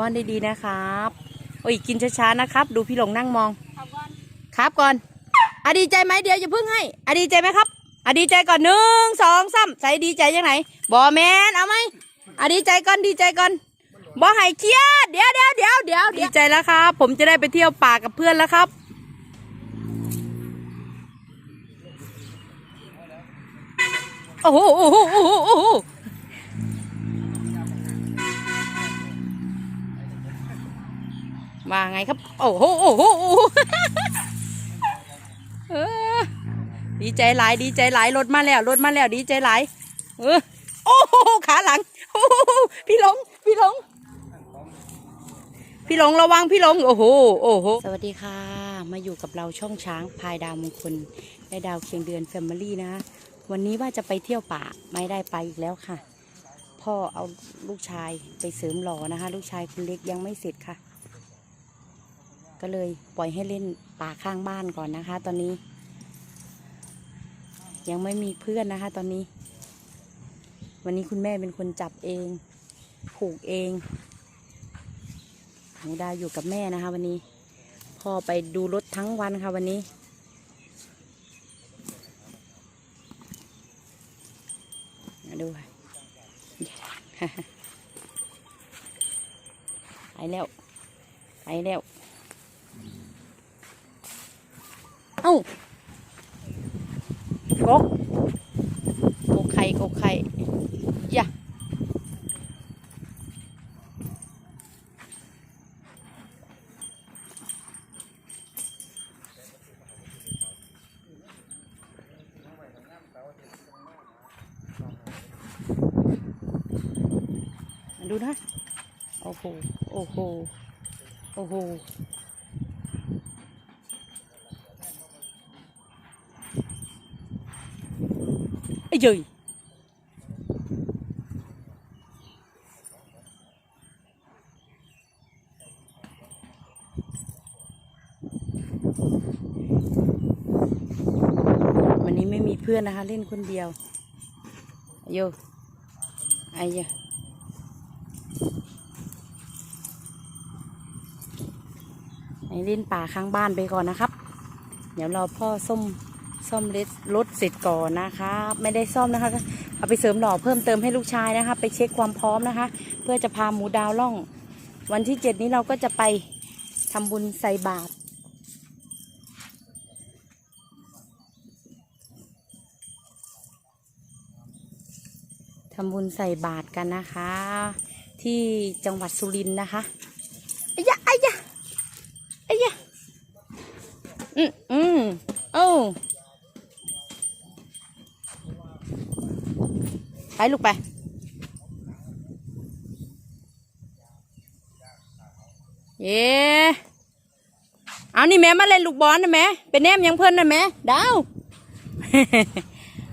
ป้อนได้ดีนะครับ โอ้ยกินช้าๆนะครับ ดูพี่หลงนั่งมอง ครับก่อนอะดีใจไหมเดี๋ยวอย่าเพิ่งให้อะดีใจไหมครับอะดีใจก่อนหนึ่งสองสามใส่ดีใจยังไงบอแมนเอาไหมอะดีใจก่อนดีใจก่อนบอให้เครียดเดี๋ยวเดี๋ยวเดี๋ยวเดี๋ยวดีใจแล้วครับ ผมจะได้ไปเที่ยวป่ากับเพื่อนแล้วครับโอ้โหโอ้โหโอ้โห โอ้โหมาไงครับโอ้โหโอ้โหโอ้โหดีใจหลายดีใจหลายรถมาแล้วรถมาแล้วดีใจหลายเออโอ้โหขาหลังโอ้โหพี่หลงพี่หลงพี่หลงระวังพี่หลงโอ้โหโอ้โหสวัสดีค่ะ มาอยู่กับเราช่องช้างพายดาวมงคลและดาวเคียงเดือนแฟมิลี่นะ วันนี้ว่าจะไปเที่ยวป่าไม่ได้ไปอีกแล้วค่ะ พ่อเอาลูกชายไปเสริมหล่อนะคะ ลูกชายคนเล็กยังไม่เสร็จค่ะ ก็เลยปล่อยให้เล่นป่าข้างบ้านก่อนนะคะ ตอนนี้ ยังไม่มีเพื่อนนะคะ ตอนนี้ วันนี้คุณแม่เป็นคนจับเอง ผูกเองหนูดาวอยู่กับแม่นะคะ วันนี้พ่อไปดูรถทั้งวันค่ะวันนี้มาดูค่ะไปแล้ว ไปแล้ว เอ้ากกกกไข่กกไข่อย่ามาดูนะ โอ้โห โอ้โห โอ้โห ไอ้เจยวันนี้ไม่มีเพื่อนนะคะ เล่นคนเดียวโยไอ้เยไอ้เล่นป่าข้างบ้านไปก่อนนะครับ เดี๋ยวรอพ่อส้ม ซ่อมรถรถเสร็จก่อนนะคะไม่ได้ซ่อมนะคะ เอาไปเสริมหล่อเพิ่มเติมให้ลูกชายนะคะ ไปเช็คความพร้อมนะคะ เพื่อจะพาหมูดาวล่อง วันที่เจ็ดนี้เราก็จะไปทำบุญใส่บาตรทำบุญใส่บาตรกันนะคะ ที่จังหวัดสุรินทร์นะคะไอ้ยะไอ้ยะไอ้ยะอืมอืมโอ้ ไปลูกไป เย้เอานี่แม่มาเล่นลูกบอลนะแม่เป็นแนมยังเพิ่อนนะแม่ดาว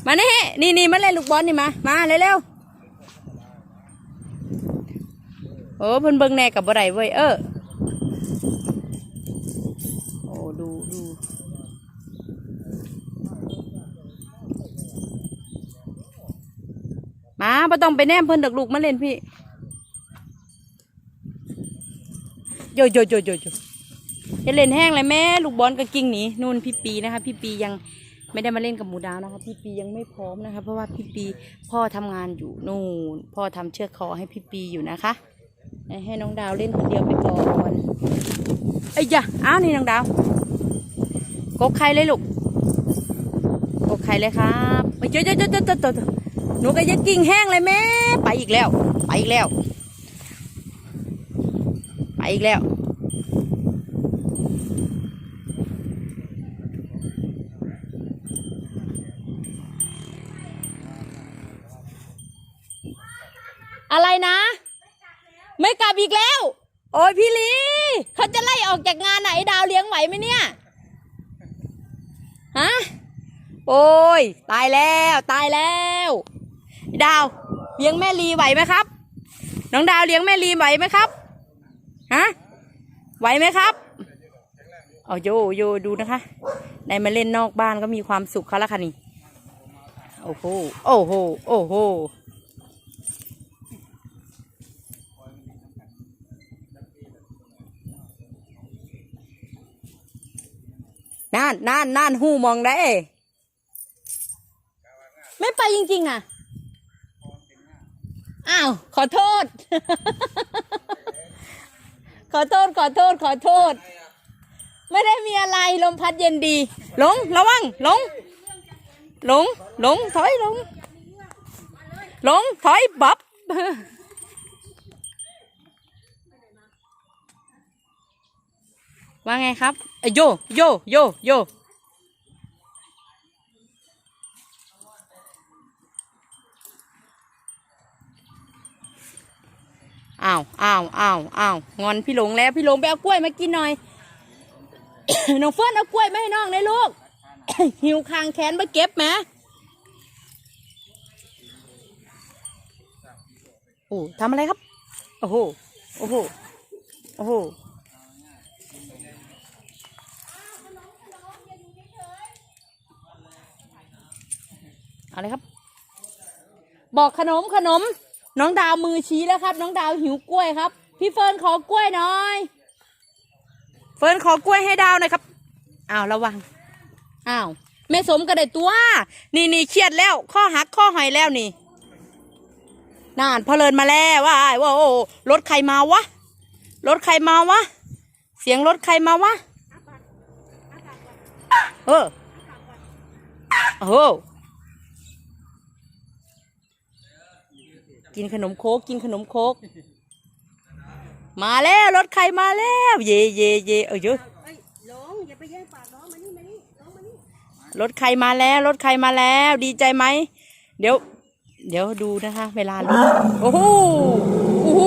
มานี่นี่นี่มาเล่นลูกบอลนี่มา มาเร็วๆโอ้เพิ่นเบิ่งแน่กับบ่ได้เว้ยเออดูดู มาบ่ต้องไปแนมเพิ่นดอกลูกมาเล่นพี่โยโยโยโยโยจะเล่นแห้งเลยแม่ลูกบอลก็กิ้งหนีนู่นพี่ปีนะคะ พี่ปียังไม่ได้มาเล่นกับหมูดาวนะคะ พี่ปียังไม่พร้อมนะคะ เพราะว่าพี่ปีพ่อทำงานอยู่นู่นพ่อทำเชือกคอให้พี่ปีอยู่นะคะ ให้น้องดาวเล่นคนเดียวไปก่อนไอ้ยะอ้าวนี่น้องดาวกกไข่เลยลูกกกไข่เลยครับเอ้ยเจ้าเจ้าเจ้าเจ้าเจ้า หนูก็จะกิ่งแห้งเลยแม่ ไปอีกแล้ว ไปอีกแล้ว ไปอีกแล้ว อะไรนะ ไม่กลับอีกแล้ว โอ้ยพี่ลีเขาจะไล่ออกจากงานไหนดาวเลี้ยงไหวไหมเนี่ยฮะโอ้ย ตายแล้ว ตายแล้ว ดาวเลี้ยงแม่ลีไหวไหมครับ น้องดาวเลี้ยงแม่ลีไหวไหมครับฮะไหวไหมครับอ๋อโยโยดูนะคะในมาเล่นนอกบ้านก็มีความสุขเขาละค่ะนี่โอ้โหโอ้โหโอ้โหนั่นนั่นนั่นหูมองได้ ไม่ไปจริงๆนะ อ้าว ขอโทษ ขอโทษ ขอโทษ ขอโทษ ไม่ได้มีอะไรลมพัดเย็นดี หลง ระวัง หลง หลง หลง ถอยหลง หลง ถอยบับว่าไงครับ โย โย โย โย อ้าวอ้าวอ้าวอ้าวงอนพี่หลงแล้วพี่หลงไปเอากล้วยมากินหน่อย น้องเฟิร์นเอากล้วยมาให้น้องเลยลูก หิวคางแขนมาเก็บไหมโอ้ทำอะไรครับ โอ้โห โอ้โห โอ้โหอาเลยครับ บอกขนมขนม น้องดาวมือชี้แล้วครับ น้องดาวหิวกล้วยครับ พี่เฟิร์นขอกล้วยหน่อย เฟิร์นขอกล้วยให้ดาวหน่อยครับอ้าวระวังอ้าวแม่สมก็ได้ตัว นี่นี่เครียดแล้ว ข้อหักข้อหอยแล้วนี่นานพอเลินมาแล้วว่าอ้ายว่าโอ้รถใครมาวะรถใครมาวะ เสียงรถใครมาวะเออโอ้โห กินขนมโคกกินขนมโคก มาแล้วรถใครมาแล้ว เย่เย่เย่เออเยอะเอ้ยลงอย่าไปแย่งปากน้องมานี่มานี่น้องมานี่รถใครมาแล้ว รถใครมาแล้ว ดีใจไหม เดี๋ยว เดี๋ยวดูนะคะ เวลารถโอ้โหโอ้โห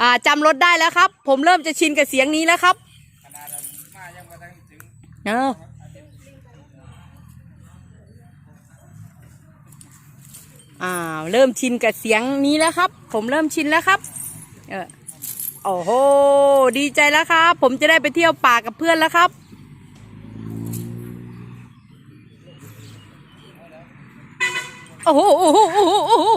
อ่าจำรถได้แล้วครับ ผมเริ่มจะชินกับเสียงนี้แล้วครับเออ อ่าเริ่มชินกับเสียงนี้แล้วครับ ผมเริ่มชินแล้วครับ เออโอ้โหดีใจแล้วครับ ผมจะได้ไปเที่ยวป่ากับเพื่อนแล้วครับโอ้โหโอ้โหโอ้โหโอ้โห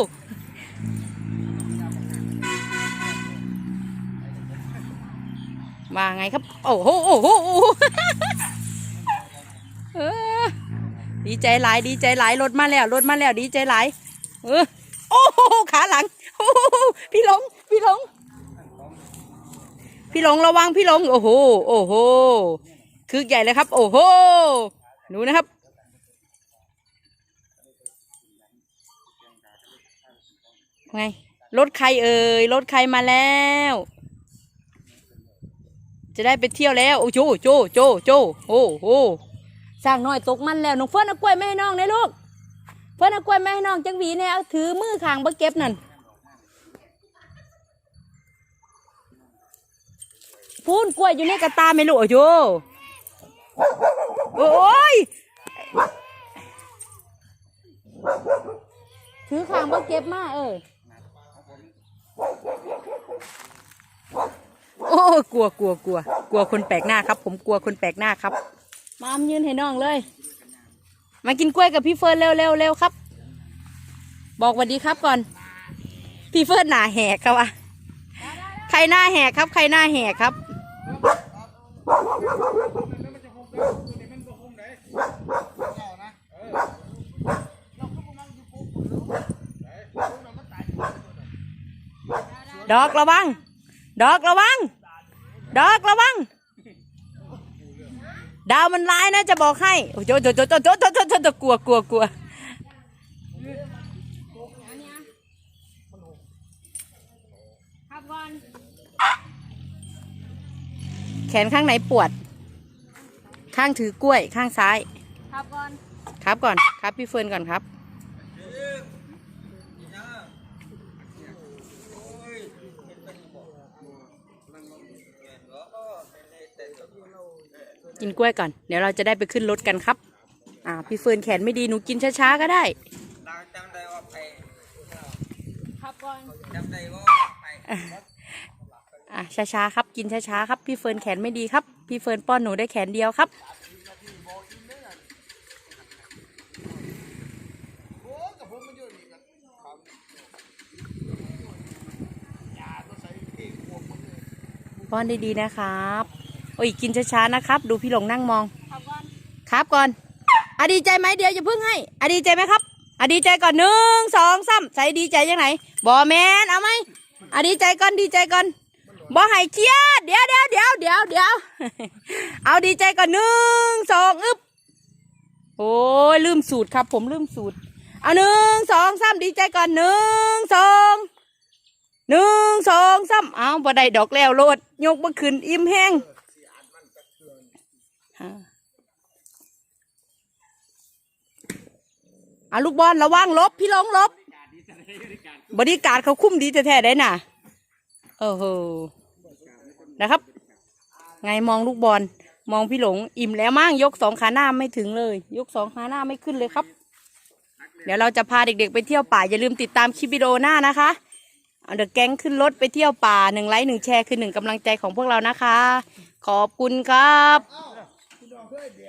มาไงครับ โอ้โหโอ้โหดีใจหลาย ดีใจหลายรถมาแล้วรถมาแล้ว ดีใจหลาย เออโอ้โหขาหลังโอ้โหพี่หลง พี่หลง พี่หลงระวังพี่หลง โอ้โห โอ้โห คือใหญ่เลยครับ โอ้โหดูนะครับ ไง รถใครเอ่ย รถใครมาแล้ว จะได้ไปเที่ยวแล้ว โอ้โจ โจ โจ โจ โอ้โห สร้างน้อยตกมันแล้ว น้องเฟิร์นเอากล้วยไม่ให้น้องนะลูก เฟิร์นเอากล้วยไม่ให้น้องจังหวีเนี่ยเอาถือมือข้างบ่เก็บนั่นพูนกล้วยอยู่ในกระตาไม่รู้โอ้โยโอ้ยถือข้างบ่เก็บมาเออโอ้กลัวกลัวกลัวกลัวคนแปลกหน้าครับ ผมกลัวคนแปลกหน้าครับ มามยืนให้น้องเลย มากินกล้วยกับพี่เฟิร์นเร็วเร็วเร็วครับ บอกสวัสดีครับก่อน พี่เฟิร์นหน้าแหกครับวะใครหน้าแหกครับ ใครหน้าแหกครับ ดอกระวัง ดอกระวัง ดอกระวัง ดาวมันร้ายนะจะบอกให้โอ้โจโจโจโจโจโจโจโจโจกลัวกลัวกลัวครับก่อนแขนข้างไหนปวด ข้างถือกล้วยข้างซ้าย ครับก่อน ครับก่อนครับพี่เฟิร์นก่อนครับ กินกล้วยก่อน เดี๋ยวเราจะได้ไปขึ้นรถกันครับ อ่า พี่เฟิร์นแขนไม่ดี หนูกินช้าๆก็ได้เราจำได้ว่าไปครับก่อนจำได้ว่าไปอะช้าๆครับ กินช้าๆครับ พี่เฟิร์นแขนไม่ดีครับ พี่เฟิร์นป้อนหนูได้แขนเดียวครับป้อนดีๆนะครับ โอ้ยกินช้าๆนะครับ ดูพี่หลงนั่งมองขับก่อนครับก่อนอะดีใจไหมเดี๋ยวจะพึ่งให้อะดีใจไหมครับอะดีใจก่อนหนึ่งสองสามใส่ดีใจยังไงบอแมนเอาไหมอะดีใจก่อนดีใจก่อนบอให้เครียดเดี๋ยวเดี๋ยวเดี๋ยวเดี๋ยวเดี๋ยวเอาดีใจก่อนหนึ่งสองอึบโอ้ยลืมสูตรครับ ผมลืมสูตร เอาหนึ่งสองสามดีใจก่อนหนึ่งสองหนึ่งสองสามเอาบ่ได้ดอกแล้วโลดยกบ่ขึ้นอิ่มแห้งฮะ อะลูกบอลระวังลบพี่หลงลบบริการเขาคุ้มดีแท้ๆได้น่ะเออโหนะครับ ไงมองลูกบอลมองพี่หลงอิ่มแล้วมั่งยกสองขาหน้าไม่ถึงเลย ยกสองขาหน้าไม่ขึ้นเลยครับ เดี๋ยวเราจะพาเด็กๆไปเที่ยวป่าอย่าลืมติดตามคลิปวิดีโอหน้านะคะเอาเดอะแก๊งขึ้นรถไปเที่ยวป่าหนึ่งไลค์หนึ่งแชร์คือหนึ่งกำลังใจของพวกเรานะคะ ขอบคุณครับ good